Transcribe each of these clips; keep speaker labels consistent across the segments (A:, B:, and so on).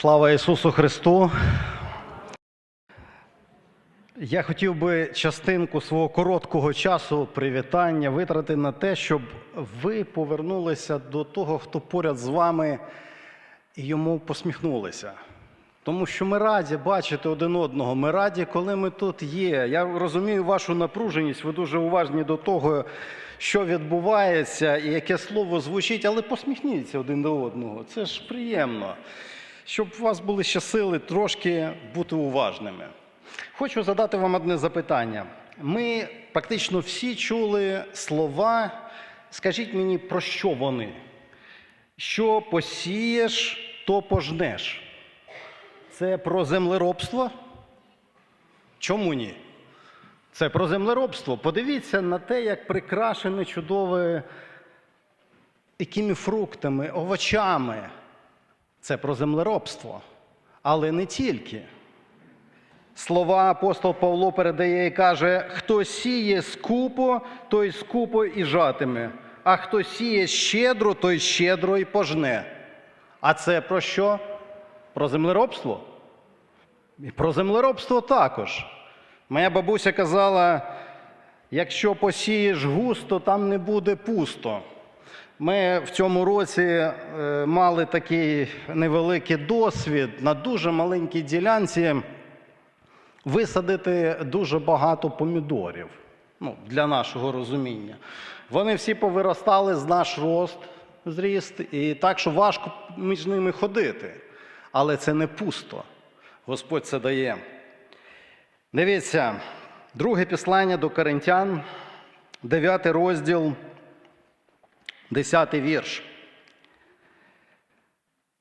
A: Слава Ісусу Христу! Я хотів би частинку свого короткого часу привітання витратити на те, щоб ви повернулися до того, хто поряд з вами, і йому посміхнулися. Тому що ми раді бачити один одного. Ми раді, коли ми тут є. Я розумію вашу напруженість, ви дуже уважні до того, що відбувається і яке слово звучить, але посміхніться один до одного. Це ж приємно, щоб у вас були ще сили трошки бути уважними. Хочу задати вам одне запитання. Ми практично всі чули слова. Скажіть мені, про що вони? Що посієш, то пожнеш. Це про землеробство? Чому ні? Це про землеробство. Подивіться на те, як прикрашене чудове якими фруктами, овочами. Це про землеробство. Але не тільки. Слова апостол Павло передає і каже: хто сіє скупо, той скупо і жатиме, а хто сіє щедро, той щедро і пожне. А це про що? Про землеробство? І про землеробство також. Моя бабуся казала: якщо посієш густо, там не буде пусто. Ми в цьому році е, мали такий невеликий досвід на дуже маленькій ділянці висадити дуже багато помідорів ну, для нашого розуміння. Вони всі повиростали з наш рост, зріст, і так, що важко між ними ходити. Але це не пусто. Господь це дає. Дивіться, друге післання до Коринтян, 9 розділ, 10 вірш.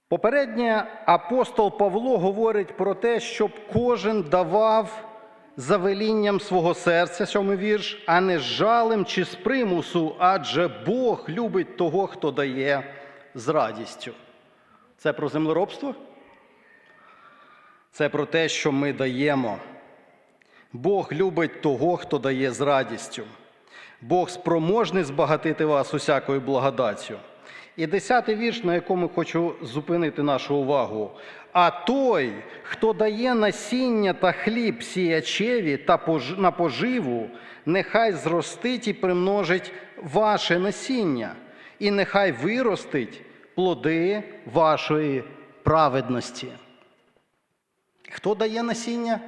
A: Попереднє апостол Павло говорить про те, щоб кожен давав за велінням свого серця, сьомий вірш, а не з жалем чи з примусу, адже Бог любить того, хто дає з радістю. Це про землеробство? Це про те, що ми даємо. Бог любить того, хто дає з радістю. Бог спроможний збагатити вас усякою благодаттю. І десятий вірш, на якому хочу зупинити нашу увагу. А той, хто дає насіння та хліб сіячеві та на поживу, нехай зростить і примножить ваше насіння, і нехай виростить плоди вашої праведності. Хто дає насіння?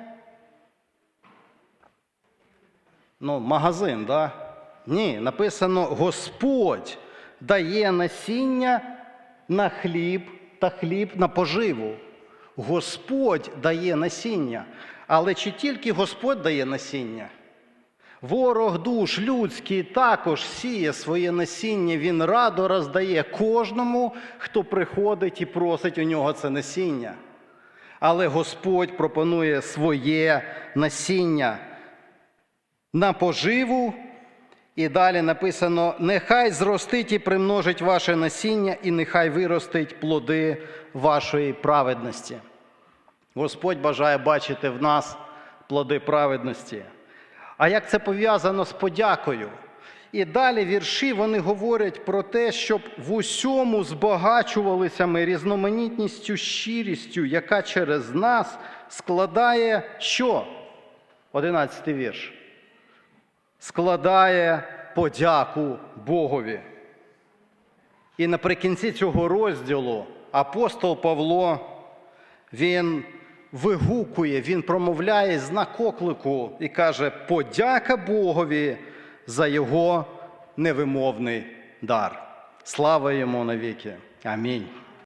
A: Ну, магазин, да? Ні, написано Господь дає насіння на хліб та хліб на поживу. Господь дає насіння. Але чи тільки Господь дає насіння? Ворог душ людський також сіє своє насіння, він радо роздає кожному, хто приходить і просить у нього це насіння. Але Господь пропонує своє насіння на поживу. І далі написано: нехай зростить і примножить ваше насіння, і нехай виростить плоди вашої праведності. Господь бажає бачити в нас плоди праведності. А як це пов'язано з подякою? І далі вірші вони говорять про те, щоб в усьому збагачувалися ми різноманітністю, щирістю, яка через нас складає що? Одинадцятий вірш складає подяку Богові. І наприкінці цього розділу апостол Павло він вигукує, він промовляє знак оклику і каже: подяка Богові за його невимовний дар. Слава йому навіки. Амінь.